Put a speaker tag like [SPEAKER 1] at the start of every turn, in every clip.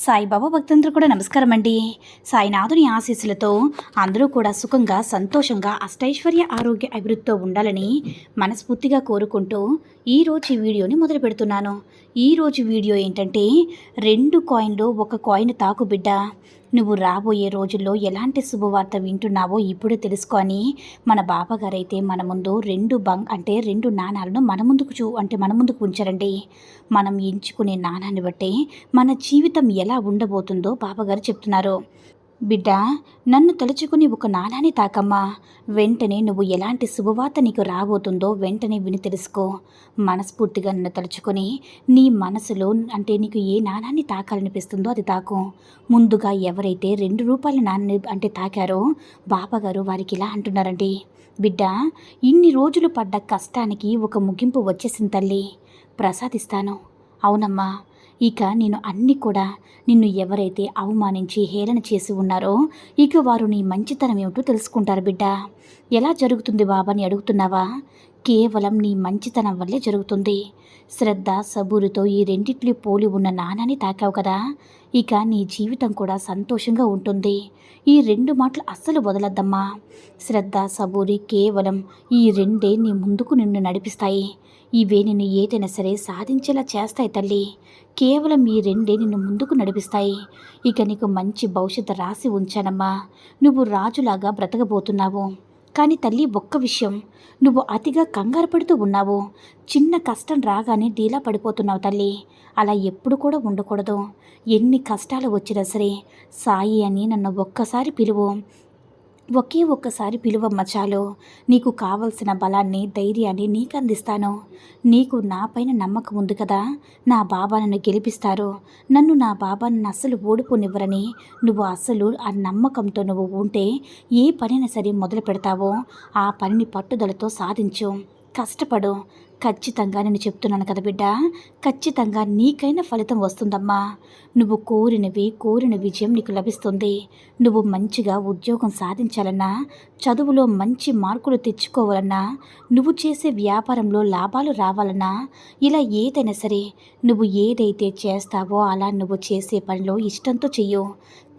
[SPEAKER 1] సాయిబాబా భక్తులందరూ కూడా నమస్కారం అండి సాయినాథుని ఆశీస్సులతో అందరూ కూడా సుఖంగా సంతోషంగా అష్టైశ్వర్య ఆరోగ్య అభివృద్ధితో ఉండాలని మనస్ఫూర్తిగా కోరుకుంటూ ఈరోజు వీడియోని మొదలు పెడుతున్నాను. ఈరోజు వీడియో ఏంటంటే రెండు కాయిన్లు ఒక కాయిన్ తాకు బిడ్డ నువ్వు రాబోయే రోజుల్లో ఎలాంటి శుభవార్త వింటున్నావో ఇప్పుడే తెలుసుకొని మన బాబాగారైతే మన ముందు రెండు బంగ్ అంటే రెండు నాణాలను మన ముందుకు చూ అంటే మన ముందుకు ఉంచారండి. మనం ఎంచుకునే నాణాన్ని బట్టి మన జీవితం ఎలా ఉండబోతుందో బాబాగారు చెప్తున్నారు. బిడ్డ నన్ను తలుచుకుని ఒక నాణాన్ని తాకమ్మా. వెంటనే నువ్వు ఎలాంటి శుభవార్త నీకు రాబోతుందో వెంటనే విని తెలుసుకో. మనస్ఫూర్తిగా నన్ను తలుచుకొని నీ మనసులో అంటే నీకు ఏ నాణాన్ని తాకాలనిపిస్తుందో అది తాకు. ముందుగా ఎవరైతే రెండు రూపాయల నాణ్య అంటే తాకారో బాబాగారు వారికి ఇలా అంటున్నారండి. బిడ్డ ఇన్ని రోజులు పడ్డ కష్టానికి ఒక ముగింపు వచ్చేసింది తల్లి. ప్రసాదిస్తాను. అవునమ్మా. ఇక నేను అన్ని కూడా నిన్ను ఎవరైతే అవమానించి హేళన చేసి ఉన్నారో ఇక వారు నీ మంచితనం ఏమిటో తెలుసుకుంటారు బిడ్డ. ఎలా జరుగుతుంది బాబా అని అడుగుతున్నావా? కేవలం నీ మంచితనం వల్లే జరుగుతుంది. శ్రద్ధ సబూరుతో ఈ రెండిట్లు పోలి ఉన్న నాణాన్ని తాకావు కదా. ఇక నీ జీవితం కూడా సంతోషంగా ఉంటుంది. ఈ రెండు మాటలు అస్సలు వదలద్దమ్మా. శ్రద్ధ సబూరి కేవలం ఈ రెండే నీ ముందుకు నిన్ను నడిపిస్తాయి. ఇవే నిన్ను ఏదైనా సరే సాధించేలా చేస్తాయి తల్లి. కేవలం ఈ రెండే నిన్ను ముందుకు నడిపిస్తాయి. ఇక నీకు మంచి భవిష్యత్తు రాసి ఉంచానమ్మా. నువ్వు రాజులాగా బ్రతకబోతున్నావు. కానీ తల్లి ఒక్క విషయం. నువ్వు అతిగా కంగారు పడుతూ ఉన్నావు. చిన్న కష్టం రాగానే డీలా పడిపోతున్నావు తల్లి. అలా ఎప్పుడు కూడా ఉండకూడదు. ఎన్ని కష్టాలు వచ్చినా సరే సాయి అని నన్ను ఒక్కసారి పిలువు. ఒకే ఒక్కసారి పిలువమ్మ చాలు. నీకు కావలసిన బలాన్ని ధైర్యాన్ని నీకు అందిస్తాను. నీకు నాపైన నమ్మకం ఉంది కదా. నా బాబా నన్ను గెలిపిస్తారు. నన్ను నా బాబా నన్ను అస్సలు ఓడిపోనివ్వరని నువ్వు అస్సలు ఆ నమ్మకంతో నువ్వు ఉంటే ఏ పనైనా సరే మొదలు పెడతావో ఆ పనిని పట్టుదలతో సాధించు. కష్టపడు. ఖచ్చితంగా నేను చెప్తున్నాను కదా బిడ్డ. ఖచ్చితంగా నీకైనా ఫలితం వస్తుందమ్మా. నువ్వు కోరినవి కోరిన విజయం నీకు లభిస్తుంది. నువ్వు మంచిగా ఉద్యోగం సాధించాలన్నా చదువులో మంచి మార్కులు తెచ్చుకోవాలన్నా నువ్వు చేసే వ్యాపారంలో లాభాలు రావాలన్నా ఇలా ఏదైనా సరే నువ్వు ఏదైతే చేస్తావో అలా నువ్వు చేసే పనిలో ఇష్టంతో చెయ్యు.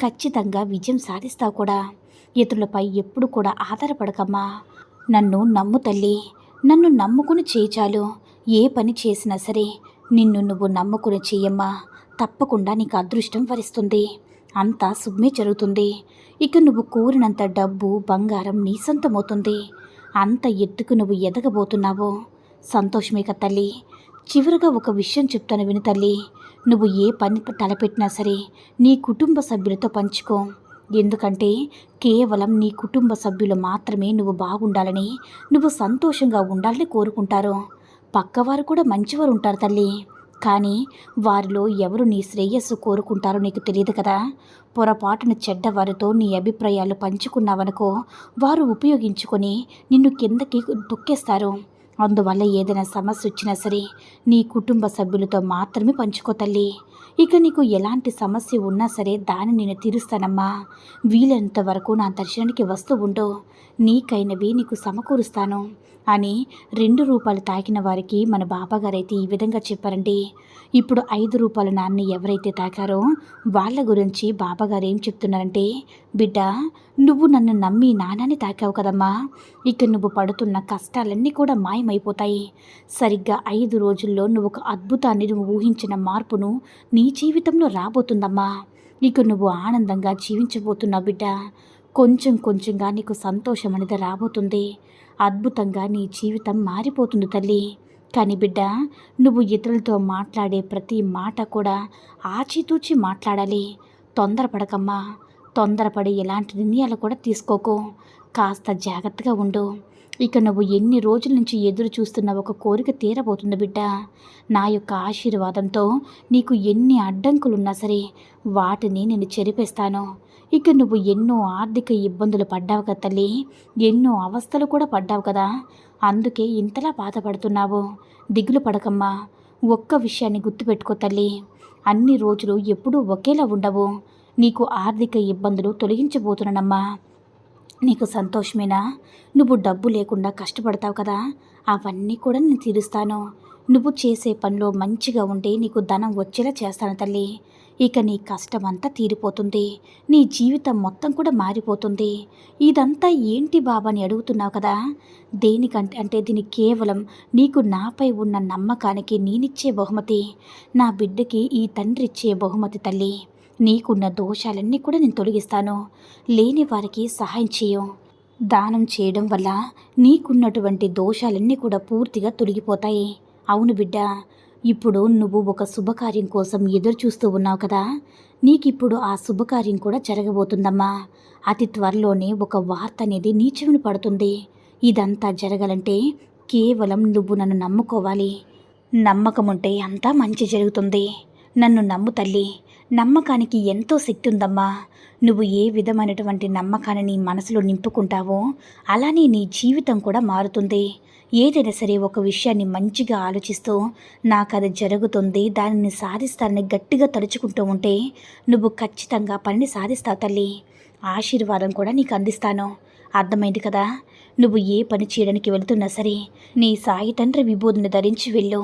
[SPEAKER 1] ఖచ్చితంగా విజయం సాధిస్తావు కూడా. ఇతరులపై ఎప్పుడు కూడా ఆధారపడకమ్మా. నన్ను నమ్ము తల్లి. నన్ను నమ్ముకుని చేచాలు ఏ పని చేసినా సరే నిన్ను నువ్వు నమ్ముకుని చెయ్యమ్మా తప్పకుండా నీకు అదృష్టం వరిస్తుంది. అంతా శుభ్మే జరుగుతుంది. ఇక నువ్వు కోరినంత డబ్బు బంగారం నీ సొంతమవుతుంది. అంత ఎత్తుకు నువ్వు ఎదగబోతున్నావు. సంతోషమే కదా తల్లి. చివరిగా ఒక విషయం చెప్తాను విని తల్లి. నువ్వు ఏ పని తలపెట్టినా సరే నీ కుటుంబ సభ్యులతో పంచుకో. ఎందుకంటే కేవలం నీ కుటుంబ సభ్యులు మాత్రమే నువ్వు బాగుండాలని నువ్వు సంతోషంగా ఉండాలని కోరుకుంటారు. పక్కవారు కూడా మంచివారు ఉంటారు తల్లి. కానీ వారిలో ఎవరు నీ శ్రేయస్సు కోరుకుంటారో నీకు తెలియదు కదా. పొరపాటున చెడ్డవారితో నీ అభిప్రాయాలు పంచుకున్నావనుకో వారు ఉపయోగించుకొని నిన్ను కిందకి తొక్కేస్తారు అందువల్ల ఏదైనా సమస్య వచ్చినా సరే నీ కుటుంబ సభ్యులతో మాత్రమే పంచుకో తల్లి. ఇక నీకు ఎలాంటి సమస్య ఉన్నా సరే దాన్ని నేను తీరుస్తానమ్మా. వీలైనంత వరకు నా దర్శనానికి వస్తూ ఉండు. నీకైనవి నీకు సమకూరుస్తాను. అని రెండు రూపాయలు తాకిన వారికి మన బాబాగారైతే ఈ విధంగా చెప్పారండి. ఇప్పుడు ఐదు రూపాయల నాన్ని ఎవరైతే తాకారో వాళ్ళ గురించి బాబాగారు ఏం చెప్తున్నారంటే బిడ్డ నువ్వు నన్ను నమ్మి నాణాన్ని తాకావు కదమ్మా. ఇక నువ్వు పడుతున్న కష్టాలన్నీ కూడా అయిపోతాయి సరిగ్గా ఐదు రోజుల్లో నువ్వు ఒక అద్భుతాన్ని నువ్వు ఊహించిన మార్పును నీ జీవితంలో రాబోతుందమ్మా. నీకు నువ్వు ఆనందంగా జీవించబోతున్నావు బిడ్డ. కొంచెం కొంచెంగా నీకు సంతోషం అనేది రాబోతుంది. అద్భుతంగా నీ జీవితం మారిపోతుంది తల్లి. కానీ బిడ్డ నువ్వు ఇతరులతో మాట్లాడే ప్రతి మాట కూడా ఆచితూచి మాట్లాడాలి. తొందరపడకమ్మా. తొందరపడి ఎలాంటి నిర్ణయాలు కూడా తీసుకోకు. కాస్త జాగ్రత్తగా ఉండు. ఇక నువ్వు ఎన్ని రోజుల నుంచి ఎదురు చూస్తున్న ఒక కోరిక తీరబోతుంది బిడ్డ. నా యొక్క ఆశీర్వాదంతో నీకు ఎన్ని అడ్డంకులున్నా సరే వాటిని నేను చెరిపేస్తాను. ఇక నువ్వు ఎన్నో ఆర్థిక ఇబ్బందులు పడ్డావు కదా తల్లి. ఎన్నో అవస్థలు కూడా పడ్డావు కదా. అందుకే ఇంతలా బాధపడుతున్నావు. దిగులు పడకమ్మా. ఒక్క విషయాన్ని గుర్తుపెట్టుకో తల్లి. అన్ని రోజులు ఎప్పుడూ ఒకేలా ఉండవు. నీకు ఆర్థిక ఇబ్బందులు తొలగించబోతున్నానమ్మా. నీకు సంతోషమేనా? నువ్వు డబ్బు లేకుండా కష్టపడతావు కదా? అవన్నీ కూడా నేను తీరుస్తాను. నువ్వు చేసే పనిలో మంచిగా ఉంటే నీకు ధనం వచ్చేలా చేస్తాను తల్లి. ఇక నీ కష్టం అంతా తీరిపోతుంది. నీ జీవితం మొత్తం కూడా మారిపోతుంది. ఇదంతా ఏంటి బాబా అని అడుగుతున్నావు కదా? దేనికంటే అంటే దీని కేవలం నీకు నాపై ఉన్న నమ్మకానికి నేనిచ్చే బహుమతి. నా బిడ్డకి ఈ తండ్రి ఇచ్చే బహుమతి తల్లి. నీకున్న దోషాలన్నీ కూడా నేను తొలగిస్తాను. లేని వారికి సహాయం చేయం. దానం చేయడం వల్ల నీకున్నటువంటి దోషాలన్నీ కూడా పూర్తిగా తొలగిపోతాయి. అవును బిడ్డ ఇప్పుడు నువ్వు ఒక శుభకార్యం కోసం ఎదురు చూస్తూ ఉన్నావు కదా? నీకిప్పుడు ఆ శుభకార్యం కూడా జరగబోతుందమ్మా. అతి త్వరలోనే ఒక వార్త అనేది నీ చెవిని పడుతుంది. ఇదంతా జరగాలంటే కేవలం నువ్వు నన్ను నమ్ముకోవాలి. నమ్మకం ఉంటే అంతా మంచి జరుగుతుంది. నన్ను నమ్ము తల్లి. నమ్మకానికి ఎంతో శక్తి ఉందమ్మా నువ్వు ఏ విధమైనటువంటి నమ్మకాన్ని నీ మనసులో నింపుకుంటావో అలానే నీ జీవితం కూడా మారుతుంది. ఏదైనా సరే ఒక విషయాన్ని మంచిగా ఆలోచిస్తూ నాకు అది జరుగుతుంది దానిని సాధిస్తానని గట్టిగా తలుచుకుంటూ ఉంటే నువ్వు ఖచ్చితంగా పనిని సాధిస్తావు తల్లి. ఆశీర్వాదం కూడా నీకు అందిస్తాను. అర్థమైంది కదా? నువ్వు ఏ పని చేయడానికి వెళుతున్నా సరే నీ సాయి తండ్రి విభూతిని ధరించి వెళ్ళు.